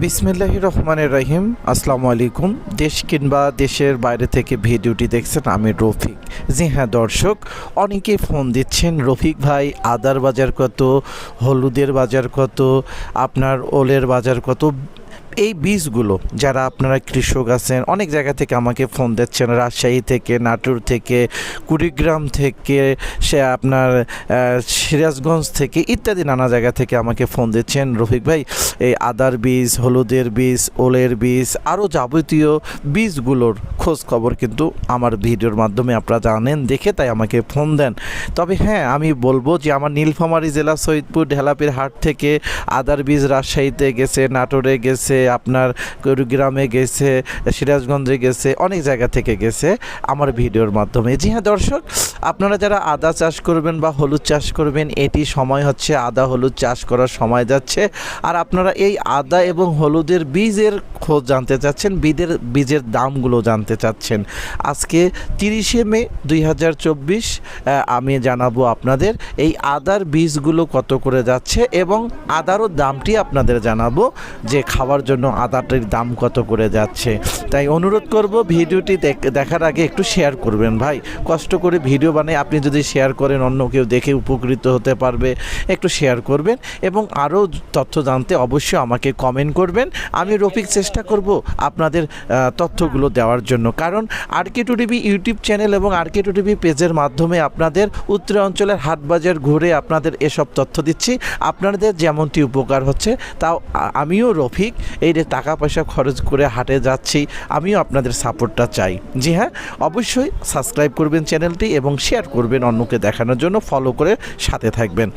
বিসমিল্লাহ রহমানের রহিম। আসসালামু আলাইকুম। দেশ কিংবা দেশের বাইরে থেকে ভিডিওটি দেখছেন আমি রফিক। জি হ্যাঁ দর্শক অনেকে ফোন দিচ্ছেন, রফিক ভাই, আদার বাজার কত, হলুদের বাজার কত, আপনার ওলের বাজার কত এই বীজগুলো যারা আপনারা কৃষক আছেন, অনেক জায়গা থেকে আমাকে ফোন দিচ্ছেন। রাজশাহী থেকে, নাটোর থেকে, কুড়িগ্রাম থেকে, সে আপনার সিরাজগঞ্জ থেকে ইত্যাদি নানা জায়গা থেকে আমাকে ফোন দিচ্ছেন। রফিক ভাই, এই আদার বীজ, হলুদের বীজ, ওলের বীজ, আরও যাবতীয় বীজগুলোর খোঁজ খবর কিন্তু আমার ভিডিওর মাধ্যমে আপনারা জানেন, দেখে তাই আমাকে ফোন দেন। তবে হ্যাঁ আমি বলব যে আমার নীলফামারী জেলা সৈয়দপুর ঢেলাপির হাট থেকে আদার বীজ রাজশাহীতে গেছে, নাটোরে গেছে আপনার কুড়িগ্রামে গেছে, সিরাজগঞ্জে গেছে, অনেক জায়গা থেকে গেছে আমার ভিডিওর মাধ্যমে। জি হ্যাঁ দর্শক, আপনারা যারা আদা চাষ করবেন বা হলুদ চাষ করবেন, এটি সময় হচ্ছে আদা হলুদ চাষ করার সময় যাচ্ছে। আর আপনারা এই আদা এবং হলুদের বীজের খোঁজ জানতে চাচ্ছেন, বীজের বীজের দামগুলো জানতে চাচ্ছেন। আজকে তিরিশে মে দুই হাজার চব্বিশ আমি জানাব আপনাদের এই আদার বীজগুলো কত করে যাচ্ছে এবং আদারও দামটি আপনাদের জানাব, যে খাওয়ার জন্য আদাটির দাম কত করে যাচ্ছে। তাই অনুরোধ করব ভিডিওটি দেখ- দেখার আগে একটু শেয়ার করবেন ভাই। কষ্ট করে ভিডিও বানাই আপনি যদি শেয়ার করেন, অন্য কেউ দেখে উপকৃত হতে পারবে। একটু শেয়ার করবেন এবং আরও তথ্য জানতে অবশ্যই আমাকে কমেন্ট করবেন। আমি রফিক চেষ্টা করব আপনাদের তথ্যগুলো দেওয়ার জন্য। কারণ RK two TV YouTube channel এবং আরকে টু টিভি পেজের মাধ্যমে আপনাদের উত্তর অঞ্চলের হাট বাজার ঘুরে আপনাদের এসব তথ্য দিচ্ছি। আপনাদের যেমনটি উপকার হচ্ছে, তাও আমিও রফিক এই যে টাকা পয়সা খরচ করে হাটে যাচ্ছি, আমিও আপনাদের সাপোর্টটা চাই। জি হ্যাঁ অবশ্যই সাবস্ক্রাইব করবেন চ্যানেলটি এবং শেয়ার করবেন অন্যকে দেখানোর জন্য, ফলো করে সাথে থাকবেন।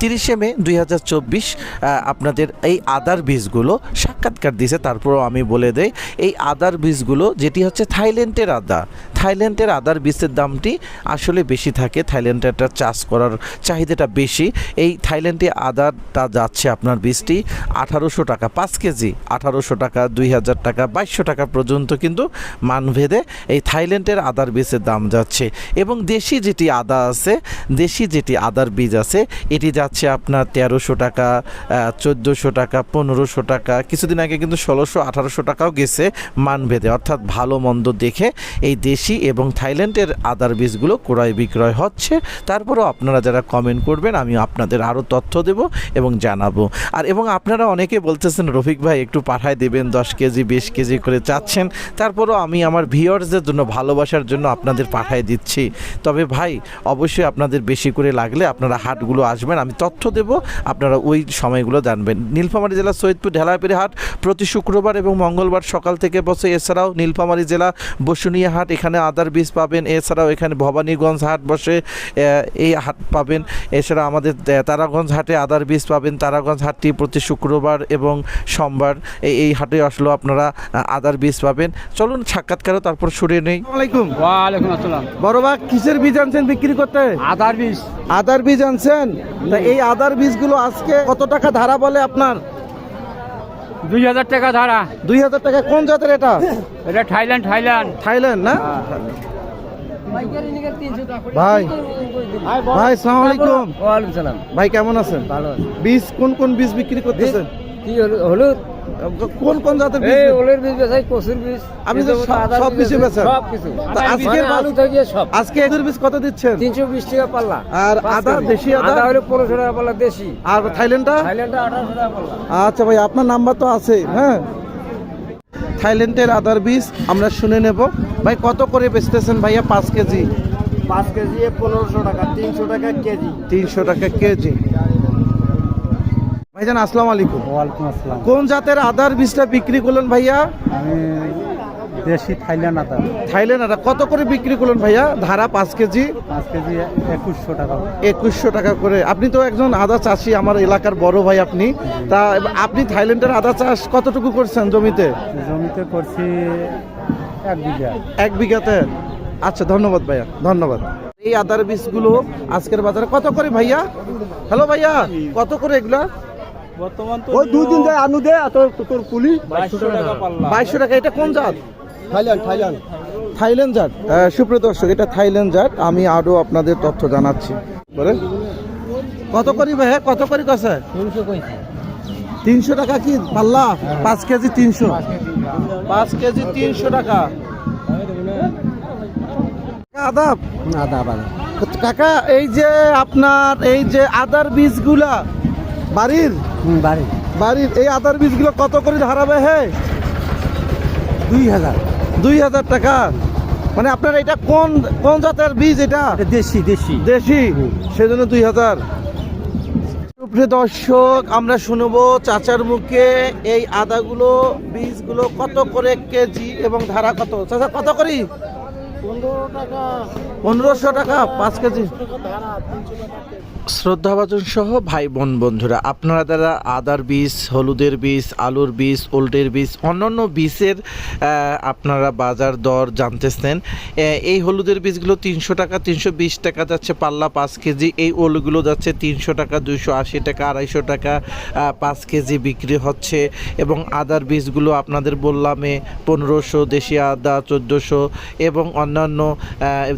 তিরিশে মে দুই হাজার চব্বিশ আপনাদের এই আদার বীজগুলো সাক্ষাৎকার দিয়েছে তারপরও আমি বলে দেই, এই আদার বীজগুলো, যেটি হচ্ছে থাইল্যান্ডের আদা থাইল্যান্ডের আদার বীজের দামটি আসলে বেশি থাকে। থাইল্যান্ডেরটা চাষ করার চাহিদাটা বেশি। এই থাইল্যান্ডে আদাটা যাচ্ছে আপনার বীজটি আঠারোশো টাকা, পাঁচ কেজি আঠারোশো টাকা, দুই হাজার টাকা, বাইশশো টাকা পর্যন্ত কিন্তু মানভেদে এই থাইল্যান্ডের আদার বীজের দাম যাচ্ছে। এবং দেশি যেটি আদা আছে, দেশি যেটি আদার বীজ আছে, এটি যাচ্ছে আপনার তেরোশো টাকা চোদ্দোশো টাকা, পনেরোশো টাকা, কিছুদিন আগে কিন্তু ষোলোশো আঠারোশো টাকাও গেছে মানভেদে। অর্থাৎ ভালো মন্দ দেখে এই দেশি এবং থাইল্যান্ডের আদার বীজগুলো ক্রয় বিক্রয় হচ্ছে। তারপরেও আপনারা যারা কমেন্ট করবেন আমি আপনাদের আরও তথ্য দেব এবং জানাব। আর এবং আপনারা অনেকে বলতেছেন, রফিক ভাই, একটু পাঠায় দেবেন, দশ কেজি, বিশ কেজি করে চাচ্ছেন। তারপরও আমি আমার ভিউয়ার্সদের জন্য ভালোবাসার জন্য আপনাদের পাঠায় দিচ্ছি। তবে ভাই, অবশ্যই আপনাদের বেশি করে লাগলে আপনারা হাটগুলো আসবেন, আমি তথ্য দেব। আপনারা ওই সময়গুলো জানবেন। নীলফামারী জেলা সৈয়দপুর ঢেলাপিরি হাট প্রতি শুক্রবার এবং মঙ্গলবার সকাল থেকে বসে। এছাড়াও নীলফামারী জেলা বসুনিয়া হাট, এখানে আদার বীজ পাবেন। এছাড়াও এখানে ভবানীগঞ্জ হাট বসে এই হাট পাবেন। এছাড়া আমাদের তারাগঞ্জ হাটে আদার বীজ পাবেন। তারাগঞ্জ হাটটি প্রতি শুক্রবার এবং সোমবার এই এই হাটে আসলো আপনারা আদার বীজ পাবেন। চলুন সাক্ষাৎকারও তারপর সরিয়ে নেই। আলাইকুম। ওয়ালাইকুম আসসালাম। বড় কিসের বীজ আনছেন বিক্রি করতে? আদার বীজ। আদার বীজ আনছেন? তা এই আদার বীজগুলো আজকে কত টাকা ধারা বলে আপনার? দুই হাজার টাকা ধারা। দুই হাজার টাকা কোন জাতের এটা? এটা থাইল্যান্ড থাইল্যান্ড। থাইল্যান্ড না? ভাই ভাই সালাম আলাইকুম। ওয়ালাইকুম সালাম। ভাই কেমন আছেন? ভালো বীজ কোন কোন বীজ বিক্রি করতেছেন? কি হলুদ? কোন কোন জাতের বীজ? ওলের বীজ বেচাই কচুর বীজ আপনি তো সব- বেচেন? সব কিছু। আজকের মানে আলু থেকে সব। আজকে এদের বীজ কত দিচ্ছেন? তিনশো বিশ টাকা পাল্লা। আর আদা, দেশি আদা? আদা হলো টাকা পাল্লা দেশি। আর থাইল্যান্ডটা? থাইল্যান্ডে আঠারোশো টাকা পাল্লা। আচ্ছা ভাই আপনার নাম্বার তো আছে হ্যাঁ? থাইল্যান্ডের আদার বীজ আমরা শুনে নেব। ভাই কত করে বেচতেছেন ভাইয়া পাঁচ কেজি? পাঁচ কেজি পনেরোশো টাকা তিনশো টাকা কেজি। তিনশো টাকা কেজি। ভাইজান আসসালামু আলাইকুম। ওয়ালাইকুম আসসালাম। কোন জাতের আদার বীজটা বিক্রি করলেন ভাইয়া? আমি দেশি থাইল্যান্ড আদা। থাইল্যান্ড আদা। কত করে বিক্রি করলেন ভাইয়া? ধারা পাঁচ কেজি। পাঁচ কেজি একুশশো টাকা একুশশো টাকা করে। আপনি তো একজন আদা চাষি আমার এলাকার বড় ভাই আপনি। তা আপনি থাইল্যান্ডের আদা চাষ কতটুকু করছেন জমিতে? জমিতে করছি এক বিঘা। এক বিঘাতে? আচ্ছা ধন্যবাদ ভাইয়া ধন্যবাদ। এই আদার বীজগুলো আজকের বাজারে কত করে ভাইয়া? হ্যালো ভাইয়া কত করে এগুলা? বর্তমান তো ওই দুই দিন যায় আনু দে তোর তোর কুলি। বাইশশো টাকা পাল্লা। বাইশশো টাকা এটা কোন জাত? Thailand Thailand. থাইল্যান্ড জাত? সুপ্রিয় দর্শক এটা থাইল্যান্ড জাত। আমি আরও আপনাদের তথ্য জানাচ্ছি। করে কত করি ভাইয়া কত করি কষে তিনশো টাকা কি পাল্লা? পাঁচ কেজি তিনশো। পাঁচ কেজি তিনশো। টাকা। আদাব। আদা কাকা এই যে আপনার এই যে আদার বীজগুলা বাড়ির? হুম বাড়ি বাড়ির এই আদার বীজগুলো কত করে হারাবে হে? দুই হাজার। দুই হাজার টাকা। মানে আপনার এটা কোন কোন জাতের বীজ এটা? দেশি দেশি। দেশি। সেজন্য দুই হাজার। সুপ্রিয় দর্শক আমরা শুনব চাচার মুখে এই আদাগুলো বীজগুলো কত করে কেজি এবং ধারা কত? চাচা কত করি? পনেরোশো টাকা পাঁচ কেজি। শ্রদ্ধাভাজন সহ ভাই বোন বন্ধুরা, আপনারা যারা আদার বীজ, হলুদের বীজ, আলুর বীজ, ওল্টের বীজ, অন্যান্য বীজের আপনারা বাজার দর জানতেছেন এই হলুদের বীজগুলো তিনশো টাকা, তিনশো বিশ টাকা যাচ্ছে, পাল্লা পাঁচ কেজি, এই ওলগুলো যাচ্ছে তিনশো টাকা, দুইশো আশি টাকা, আড়াইশো টাকা পাঁচ কেজি বিক্রি হচ্ছে এবং আদার বীজগুলো আপনাদের বললামে পনেরোশো, দেশি আদা চোদ্দোশো এবং অন্যান্য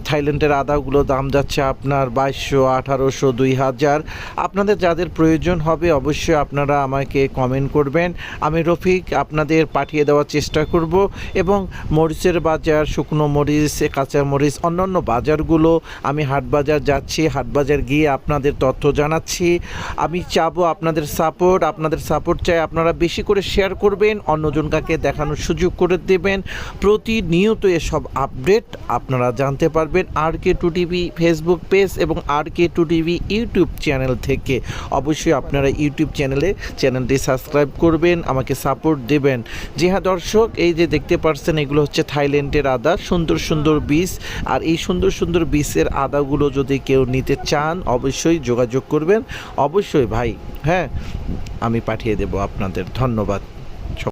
থাইল্যান্ডের আদাগুলো দাম যাচ্ছে আপনার বাইশশো, আঠারোশো, দুই হাজার। আপনাদের যাদের প্রয়োজন হবে অবশ্যই আপনারা আমাকে কমেন্ট করবেন। আমি রফিক আপনাদের পাঠিয়ে দেওয়ার চেষ্টা করব এবং মরিচের বাজার, শুকনো মরিচ, কাঁচা মরিচ, অন্যান্য বাজারগুলো আমি হাট বাজার যাচ্ছি হাট বাজার গিয়ে আপনাদের তথ্য জানাচ্ছি। আমি চাবো আপনাদের সাপোর্ট আপনাদের সাপোর্ট চাই আপনারা বেশি করে শেয়ার করবেন অন্যজনকাকে দেখানোর সুযোগ করে দেবেন। প্রতিনিয়ত এসব আপডেট আপনারা জানতে পারবেন। R K two TV Facebook page এবং R K two TV YouTube channel থেকে অবশ্যই আপনারা ইউটিউব চ্যানেলে চ্যানেলটি সাবস্ক্রাইব করবেন, আমাকে সাপোর্ট দেবেন। জি হ্যাঁ দর্শক, এই যে দেখতে পাচ্ছেন এগুলো হচ্ছে থাইল্যান্ডের আদা, সুন্দর সুন্দর বীজ। আর এই সুন্দর সুন্দর বীজের আদাগুলো যদি কেউ নিতে চান, অবশ্যই যোগাযোগ করবেন। অবশ্যই ভাই হ্যাঁ আমি পাঠিয়ে দেব আপনাদের। ধন্যবাদ।